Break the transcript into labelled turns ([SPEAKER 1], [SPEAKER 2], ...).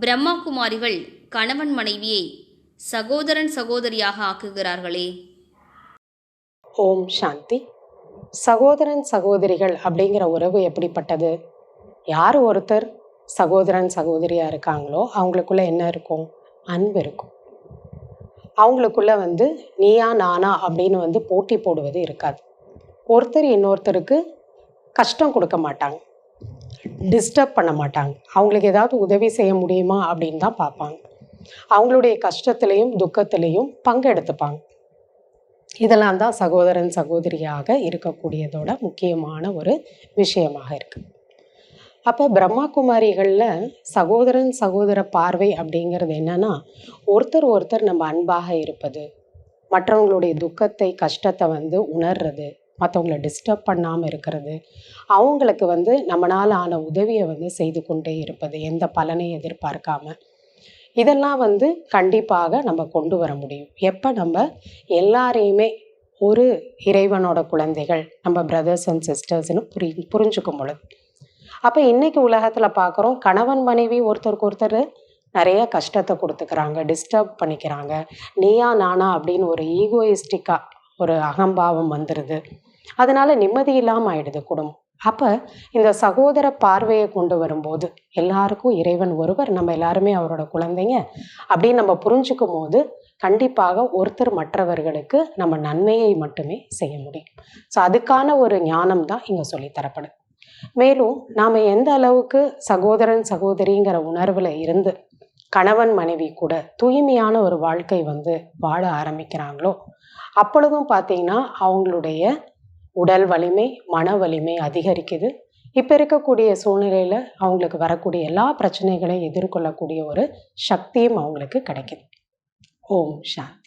[SPEAKER 1] பிரம்மா குமாரிகள் கணவன் மனைவியை சகோதரன் சகோதரியாக ஆக்குகிறார்களே.
[SPEAKER 2] ஓம் சாந்தி. சகோதரன் சகோதரிகள் அப்படிங்கிற உறவு எப்படிப்பட்டது? யார் ஒருத்தர் சகோதரன் சகோதரியாக இருக்காங்களோ அவங்களுக்குள்ள என்ன இருக்கும்? அன்பு இருக்கும். அவங்களுக்குள்ள வந்து நீயா நானா அப்படின்னு வந்து போட்டி போடுவது இருக்காது. ஒருத்தர் இன்னொருத்தருக்கு கஷ்டம் கொடுக்க மாட்டாங்க. டிஸ்டர்ப் பண்ண மாட்டாங்க. அவங்களுக்கு ஏதாவது உதவி செய்ய முடியுமா அப்படின்னு தான் பார்ப்பாங்க. அவங்களுடைய கஷ்டத்துலேயும் துக்கத்துலேயும் பங்கெடுத்துப்பாங்க இதெல்லாம் தான் சகோதரன் சகோதரியாக இருக்கக்கூடியதோட முக்கியமான ஒரு விஷயமாக இருக்குது அப்போ பிரம்மா குமாரிகளில் சகோதரன் சகோதர பார்வை அப்படிங்கிறது என்னன்னா ஒருத்தர் ஒருத்தர் நம்ம அன்பாக இருப்பது மற்றவங்களுடைய துக்கத்தை கஷ்டத்தை வந்து உணர்றது மற்றவங்கள டிஸ்டர்ப் பண்ணாமல் இருக்கிறது அவங்களுக்கு வந்து நம்மளால் ஆன உதவியை வந்து செய்து கொண்டே இருப்பது எந்த பலனை எதிர்பார்க்காம. இதெல்லாம் வந்து கண்டிப்பாக நம்ம கொண்டு வர முடியும். எப்போ நம்ம எல்லாரையுமே ஒரு இறைவனோட குழந்தைகள் நம்ம பிரதர்ஸ் அண்ட் சிஸ்டர்ஸ்னு புரி புரிஞ்சுக்கும் பொழுது. அப்போ இன்றைக்கி உலகத்தில் பார்க்குறோம் கணவன் மனைவி ஒருத்தருக்கு ஒருத்தர் நிறைய கஷ்டத்தை கொடுத்துக்கிறாங்க டிஸ்டர்ப் பண்ணிக்கிறாங்க. நீயா நானா அப்படின்னு ஒரு ஈகோயிஸ்டிக்காக ஒரு அகம்பாவம் வந்துடுது அதனால நிம்மதி இல்லாமல் ஆயிடுது குடும்பம். அப்போ இந்த சகோதர பார்வையை கொண்டு வரும்போது எல்லாருக்கும் இறைவன் ஒருவர் நம்ம எல்லாருமே அவரோட குழந்தைங்க அப்படின்னு நம்ம புரிஞ்சுக்கும் போது கண்டிப்பாக ஒருத்தர் மற்றவர்களுக்கு நம்ம நன்மையை மட்டுமே செய்ய முடியும். ஸோ அதுக்கான ஒரு ஞானம் தான் இங்கே சொல்லித்தரப்படுது மேலும் நாம் எந்த அளவுக்கு சகோதரன் சகோதரிங்கிற உணர்வில் இருந்து கணவன் மனைவி கூட தூய்மையான ஒரு வாழ்க்கை வந்து வாழ ஆரம்பிக்கிறாங்களோ அப்பொழுதும் பார்த்தீங்கன்னா அவங்களுடைய உடல் வலிமை மன வலிமை அதிகரிக்குது. இப்போ இருக்கக்கூடிய சூழ்நிலையில் அவங்களுக்கு வரக்கூடிய எல்லா பிரச்சனைகளையும் எதிர்கொள்ளக்கூடிய ஒரு சக்தியும் அவங்களுக்கு கிடைக்குது. ஓம் ஷாந்த்